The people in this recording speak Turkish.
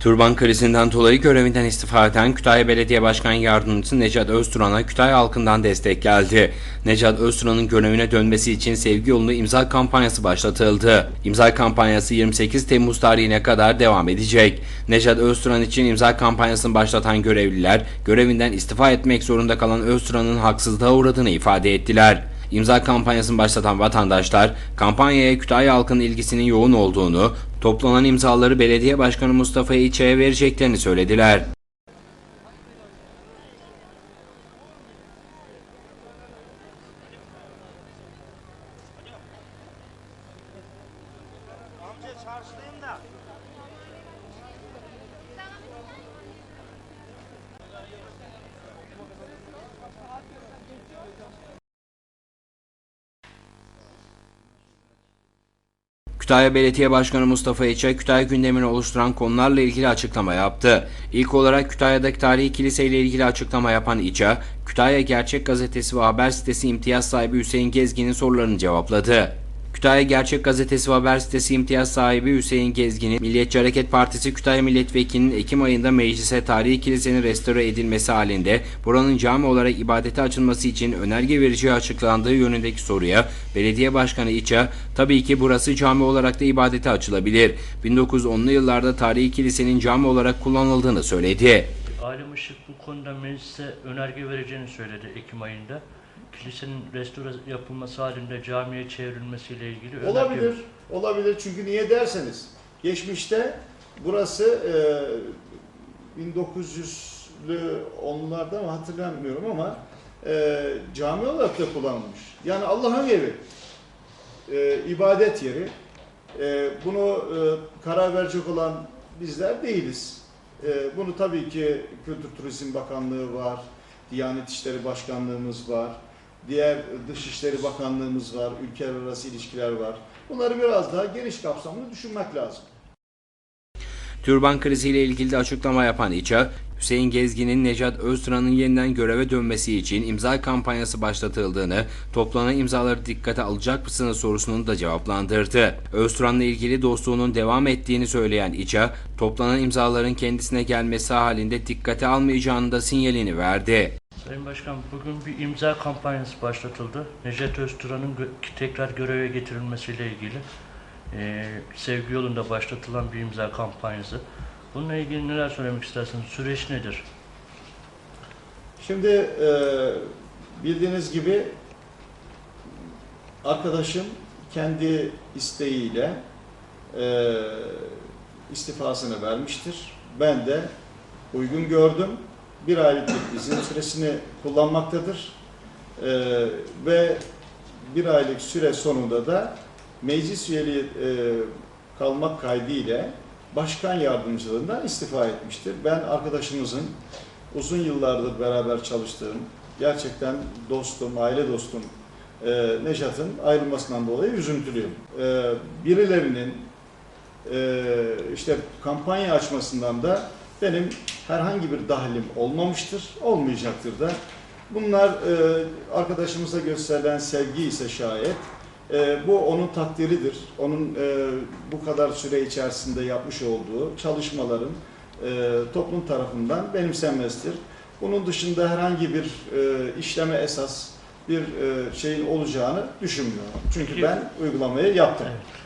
Turban krizinden dolayı görevinden istifa eden Kütahya Belediye Başkan Yardımcısı Necat Özturan'a Kütahya halkından destek geldi. Necat Özturan'ın görevine dönmesi için sevgi yolunda imza kampanyası başlatıldı. İmza kampanyası 28 Temmuz tarihine kadar devam edecek. Necat Özturan için imza kampanyasını başlatan görevliler görevinden istifa etmek zorunda kalan Özturan'ın haksızlığa uğradığını ifade ettiler. İmza kampanyasını başlatan vatandaşlar kampanyaya Kütahya halkının ilgisinin yoğun olduğunu, toplanan imzaları belediye başkanı Mustafa İçe'ye vereceklerini söylediler. Çarşıdayım da. Kütahya Belediye Başkanı Mustafa İçe, Kütahya gündemini oluşturan konularla ilgili açıklama yaptı. İlk olarak Kütahya'daki tarihi kiliseyle ilgili açıklama yapan İçe, Kütahya Gerçek Gazetesi ve haber sitesi imtiyaz sahibi Hüseyin Gezgin'in sorularını cevapladı. Kütahya Gerçek Gazetesi ve haber sitesi imtiyaz sahibi Hüseyin Gezgin'in Milliyetçi Hareket Partisi Kütahya Milletvekilinin Ekim ayında meclise tarihi kilisenin restore edilmesi halinde buranın cami olarak ibadete açılması için önerge vereceği açıklandığı yönündeki soruya belediye başkanı İça tabii ki burası cami olarak da ibadete açılabilir. 1910'lu yıllarda tarihi kilisenin cami olarak kullanıldığını söyledi. Alem Işık bu konuda meclise önerge vereceğini söyledi Ekim ayında. Kilisenin restore yapılması halinde camiye çevrilmesiyle ilgili Olabilir. Olabilir çünkü niye derseniz geçmişte burası e, 1900'lü onlarda mı hatırlamıyorum ama e, cami olarak da kullanılmış. Yani Allah'ın evi, e, ibadet yeri. E, bunu e, karar verecek olan bizler değiliz. E, bunu tabii ki Kültür Turizm Bakanlığı var, Diyanet İşleri Başkanlığımız var, diğer Dışişleri Bakanlığımız var, ülkeler arası ilişkiler var. Bunları biraz daha geniş kapsamlı düşünmek lazım. Türban kriziyle ilgili de açıklama yapan İÇA, Hüseyin Gezgin'in Necat Özturan'ın yeniden göreve dönmesi için imza kampanyası başlatıldığını, toplanan imzaları dikkate alacak mısınız sorusunu da cevaplandırdı. Özturan'la ilgili dostluğunun devam ettiğini söyleyen İÇA, toplanan imzaların kendisine gelmesi halinde dikkate almayacağını da sinyalini verdi. Sayın Başkan bugün bir imza kampanyası başlatıldı. Necdet Özturan'ın gö- tekrar göreve getirilmesiyle ilgili eee, sevgi yolunda başlatılan bir imza kampanyası. Bununla ilgili neler söylemek istersiniz? Süreç nedir? Şimdi e, bildiğiniz gibi arkadaşım kendi isteğiyle e, istifasını vermiştir. Ben de uygun gördüm. Bir aylık izin süresini kullanmaktadır. E, ve bir aylık süre sonunda da meclis üyeliği e, kalmak kaydıyla başkan yardımcılığından istifa etmiştir. Ben arkadaşımızın uzun yıllardır beraber çalıştığım, gerçekten dostum, aile dostum e, Nejat'ın ayrılmasından dolayı üzüntülüyüm. E, birilerinin e, işte kampanya açmasından da benim herhangi bir dahlim olmamıştır, olmayacaktır da. Bunlar e, arkadaşımıza gösterilen sevgi ise şayet e, bu onun takdiridir. Onun e, bu kadar süre içerisinde yapmış olduğu çalışmaların e, toplum tarafından benimsenmesidir. Bunun dışında herhangi bir e, işleme esas bir e, şeyin olacağını düşünmüyorum. Çünkü ben uygulamayı yaptım. Evet.